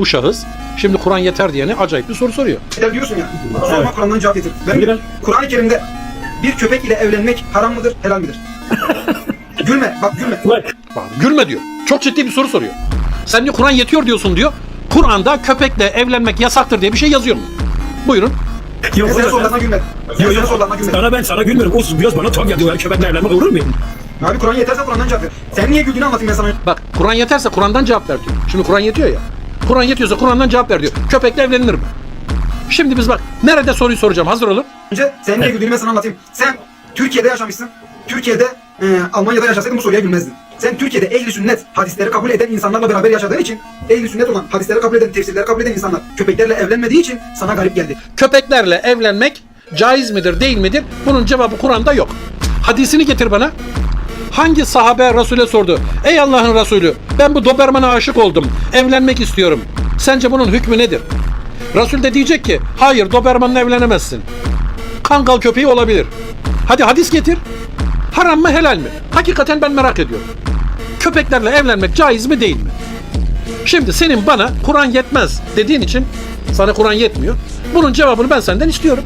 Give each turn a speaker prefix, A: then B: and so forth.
A: bu şahıs şimdi Kur'an yeter diyene acayip bir soru soruyor.
B: Yeter diyorsun ya. Sorma Kur'an'dan cevap getir. Ben
C: Biraz-
B: Kur'an-ı Kerim'de bir köpek ile evlenmek haram mıdır, helal midir? gülme, bak gülme.
C: Bak.
A: Bak, gülme diyor. Çok ciddi bir soru soruyor. Sen diyor Kur'an yetiyor diyorsun diyor. Kur'an'da köpekle evlenmek yasaktır diye bir şey yazıyor mu? Buyurun.
C: Yok,
B: Ben senin sorularına gülmedim.
C: Yok yok.
B: sorularına gülmedim.
C: Sana ben sana gülmüyorum. O biraz bana tuhaf geldi. Ya köpekle evlenmek olur muyum?
B: Abi Kur'an yeterse Kur'an'dan cevap ver. Sen niye güldüğünü anlatayım ben sana.
A: Bak Kur'an yeterse Kur'an'dan cevap ver diyor. Şimdi Kur'an yetiyor ya. Kur'an yetiyorsa Kur'an'dan cevap ver diyor. Köpekle evlenilir mi? Şimdi biz bak nerede soruyu soracağım hazır olun.
B: Önce sen niye güldüğünü ben sana anlatayım. Sen Türkiye'de yaşamışsın. Türkiye'de e, Almanya'da yaşasaydın bu soruya gülmezdin. Sen Türkiye'de ehli sünnet hadisleri kabul eden insanlarla beraber yaşadığın için ehli sünnet olan hadisleri kabul eden, tefsirleri kabul eden insanlar köpeklerle evlenmediği için sana garip geldi.
A: Köpeklerle evlenmek caiz midir değil midir? Bunun cevabı Kur'an'da yok. Hadisini getir bana. Hangi sahabe Resul'e sordu? Ey Allah'ın Resulü ben bu Doberman'a aşık oldum. Evlenmek istiyorum. Sence bunun hükmü nedir? Resul de diyecek ki hayır Doberman'la evlenemezsin. Kangal köpeği olabilir. Hadi hadis getir. Haram mı helal mi? Hakikaten ben merak ediyorum. Köpeklerle evlenmek caiz mi değil mi? Şimdi senin bana Kur'an yetmez dediğin için sana Kur'an yetmiyor. Bunun cevabını ben senden istiyorum.